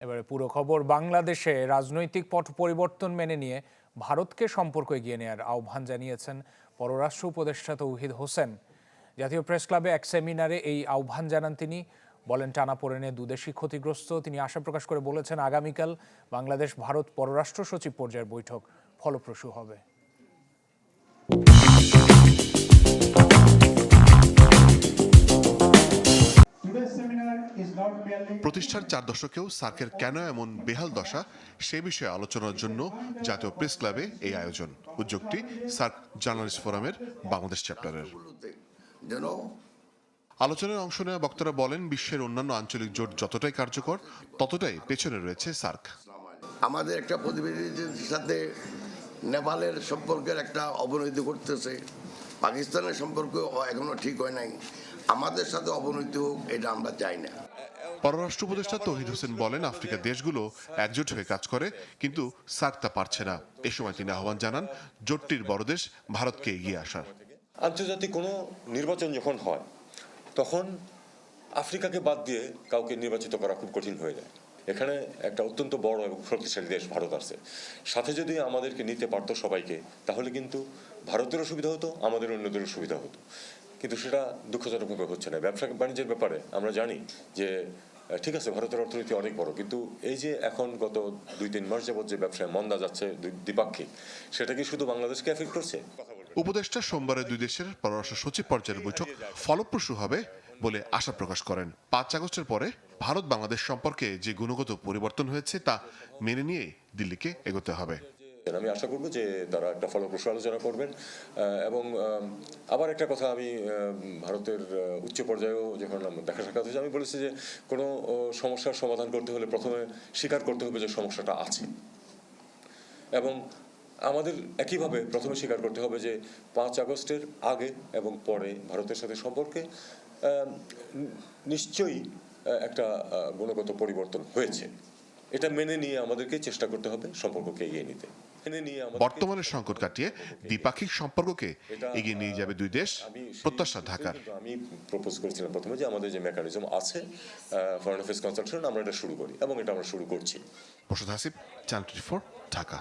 এবারে পুরো খবর বাংলাদেশে রাজনৈতিক পট পরিবর্তন মেনে নিয়ে ভারতকে সম্পর্ক এগিয়ে নেওয়ার আহ্বান জানিয়েছেন পররাষ্ট্র উপদেষ্টা তৌহিদ হোসেন। জাতীয় প্রেস ক্লাবে এক সেমিনারে এই আহ্বান জানান তিনি। বলেন, টানাপোড়েনে দুদেশই ক্ষতিগ্রস্ত। তিনি আশা প্রকাশ করে বলেছেন, আগামীকাল বাংলাদেশ ভারত পররাষ্ট্র সচিব পর্যায়ের বৈঠক ফলপ্রসূ হবে। প্রতিষ্ঠার চার দশকেও সার্কের কেন এমন বেহাল দশা সে বিষয়ে আলোচনার জন্য জাতীয় প্রেস ক্লাবে এই আয়োজন। উদ্যোগটি সার্ক জার্নালিস্ট ফোরামের বাংলাদেশ চ্যাপ্টারের। আলোচনায় অংশ নেওয়া বক্তারা বলেন, বিশ্বের অন্যান্য আঞ্চলিক জোট যতটাই কার্যকর, ততটাই পেছনে রয়েছে সার্ক। আমাদের একটা প্রতিবেদীদের সাথে নেপালের সম্পর্কের একটা অবনতি করতেছে পাকিস্তানের সম্পর্ক এখনও ঠিক হয় নাই। আমাদের সাথে অবনতি হোক, এটা আমরা চাই না। পররাষ্ট্র উপদেষ্টা তহিদ হোসেন বলেন, আফ্রিকার দেশগুলো একজোট হয়ে কাজ করে, কিন্তু সার্ক তা পারছে না। এ সময় তিনি আহ্বান জানান, জোটটির বড় দেশ ভারতকে এগিয়ে আসার। আন্তর্জাতিক কোনো নির্বাচন যখন হয়, তখন আফ্রিকাকে বাদ দিয়ে কাউকে নির্বাচিত করা খুব কঠিন হয়ে যায়। এখানে একটা অত্যন্ত বড় এবং শক্তিশালী দেশ ভারত আছে। সাথে যদি আমাদেরকে নিতে পারতো সবাইকে, তাহলে কিন্তু ভারতেরও সুবিধা হতো আমাদের অন্যদেরও সুবিধা হতো। কিন্তু সেটা দুঃখজনকভাবে হচ্ছে না। ব্যবসা বাণিজ্যের ব্যাপারে আমরা জানি যে ঠিক আছে ভারতের অর্থনীতি অনেক বড় কিন্তু এই যে এখন গত দুই তিন মাস যাবত যে ব্যবসায় মন্দা যাচ্ছে দ্বিপাক্ষিক সেটা কি শুধু বাংলাদেশকে এফেক্ট করছে? উপদেষ্টা সোমবারে দুই দেশের পররাষ্ট্র সচিব পর্যায়ের বৈঠক ফলপ্রসূ হবে বলে আশা প্রকাশ করেন। পাঁচ আগস্টের পরে ভারত বাংলাদেশ সম্পর্কে যে গুণগত পরিবর্তন হয়েছে তা মেনে নিয়ে দিল্লিকে এগোতে হবে। আমি আশা করব যে তারা একটা ফলপ্রসূ আলোচনা করবেন। এবং আবার একটা কথা আমি ভারতের উচ্চ পর্যায়েও যখন দেখা সাক্ষাৎ হয়েছে, আমি বলেছি যে কোনো সমস্যার সমাধান করতে হলে প্রথমে স্বীকার করতে হবে যে সমস্যাটা আছে। এবং আমাদের একইভাবে প্রথমে স্বীকার করতে হবে যে পাঁচ আগস্টের আগে এবং পরে ভারতের সাথে সম্পর্কে নিশ্চয়ই একটা গুণগত পরিবর্তন হয়েছে। এটা মেনে নিয়ে আমাদেরকে চেষ্টা করতে হবে সম্পর্ককে এগিয়ে নিতে। মেনে বর্তমানের সংকট কাটিয়ে দ্বিপাক্ষিক সম্পর্ককে এগিয়ে নিয়ে যাবে দুই দেশ প্রত্যাশা ঢাকার। আমি প্রপোজ করেছিলাম প্রথমে যে আমাদের যে মেকানিজম আছে ফরেন অফিস কনসালটেশন আমরা এটা শুরু করি এবং এটা আমরা শুরু করছি। Prasad Hasib channel twenty Dhaka.